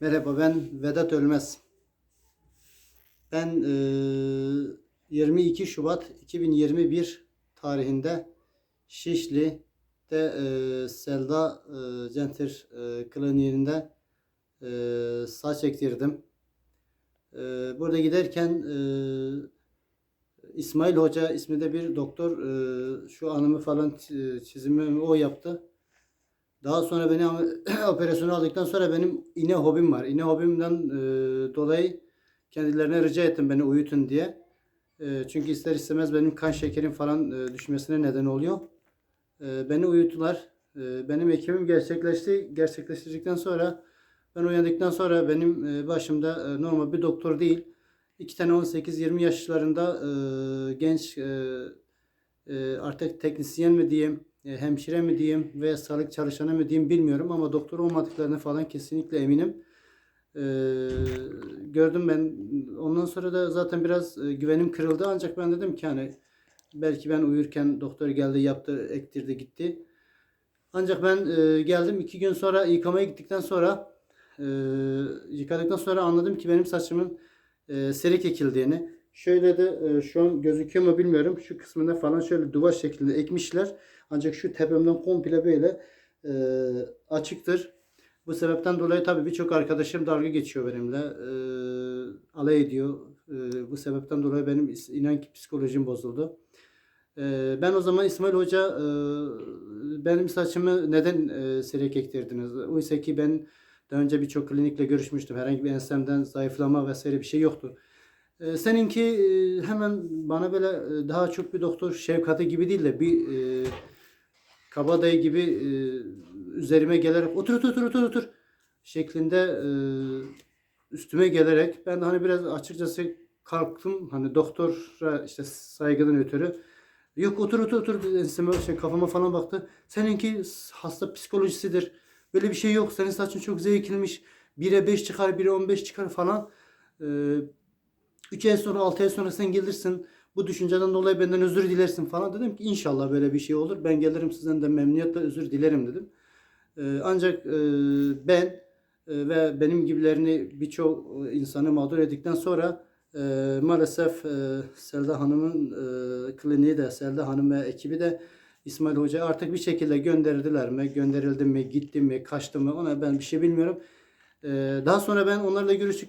Merhaba ben Vedat Ölmez. Ben eee, 22 Şubat 2021 tarihinde Şişli'de eee, Selda Centir eee, kliniğinde saç ektirdim. Burada giderken İsmail Hoca isminde bir doktor şu anımı falan çi- çizimimi o yaptı. Daha sonra beni operasyona aldıktan sonra benim iğne hobim var. İğne hobimden e, dolayı kendilerine rica ettim beni uyutun diye. E, çünkü ister istemez benim kan şekerim falan e, düşmesine neden oluyor. E, beni uyuttular. E, benim ekimim gerçekleşti. Gerçekleştirdikten sonra ben uyandıktan sonra benim e, başımda e, normal bir doktor değil. iki tane 18-20 yaşlarında e, genç e, e, artık teknisyen mi diyeyim, hemşire mi diyeyim veya sağlık çalışanı mı diyeyim bilmiyorum ama doktor olmadıklarını falan kesinlikle eminim. E, gördüm ben. Ondan sonra da zaten biraz e, güvenim kırıldı ancak ben dedim ki hani belki ben uyurken doktor geldi yaptı ektirdi gitti. Ancak ben e, geldim iki gün sonra yıkamaya gittikten sonra e, yıkadıktan sonra anladım ki benim saçımın e, serik ekildiğini. Şöyle de e, şu an gözüküyor mu bilmiyorum. Şu kısmında falan şöyle duvar şeklinde ekmişler. Ancak şu tepemden komple böyle e, açıktır. Bu sebepten dolayı tabii birçok arkadaşım dalga geçiyor benimle. E, alay ediyor. E, bu sebepten dolayı benim inan ki psikolojim bozuldu. E, ben o zaman İsmail Hoca e, benim saçımı neden e, seyrek ektirdiniz? Oysa ki ben daha önce birçok klinikle görüşmüştüm. Herhangi bir ensemden zayıflama vesaire bir şey yoktu. E, seninki e, hemen bana böyle e, daha çok bir doktor şefkati gibi değil de bir e, kabadayı gibi e, üzerime gelerek otur otur otur otur otur şeklinde e, üstüme gelerek ben de hani biraz açıkçası kalktım. Hani doktora işte saygıdan ötürü. Yok otur otur otur enseme şey kafama falan baktı. Seninki hasta psikolojisidir. Böyle bir şey yok. Senin saçın çok zevkilmiş. 1'e 5 çıkar 1'e 15 çıkar falan. E, 3 ay sonra 6 ay sonra sen gelirsin. Bu düşünceden dolayı benden özür dilersin falan. Dedim ki inşallah böyle bir şey olur. Ben gelirim sizden de memnuniyetle özür dilerim dedim. Ee, ancak e, ben e, ve benim gibilerini birçok e, insanı mağdur ettikten sonra maalesef e, Selda Hanım'ın kliniği de Selda Hanım ve ekibi de İsmail Hoca artık bir şekilde gönderdiler mi, gönderildi mi, gitti mi, kaçtı mı ona ben bir şey bilmiyorum. Ee, daha sonra ben onlarla görüştükten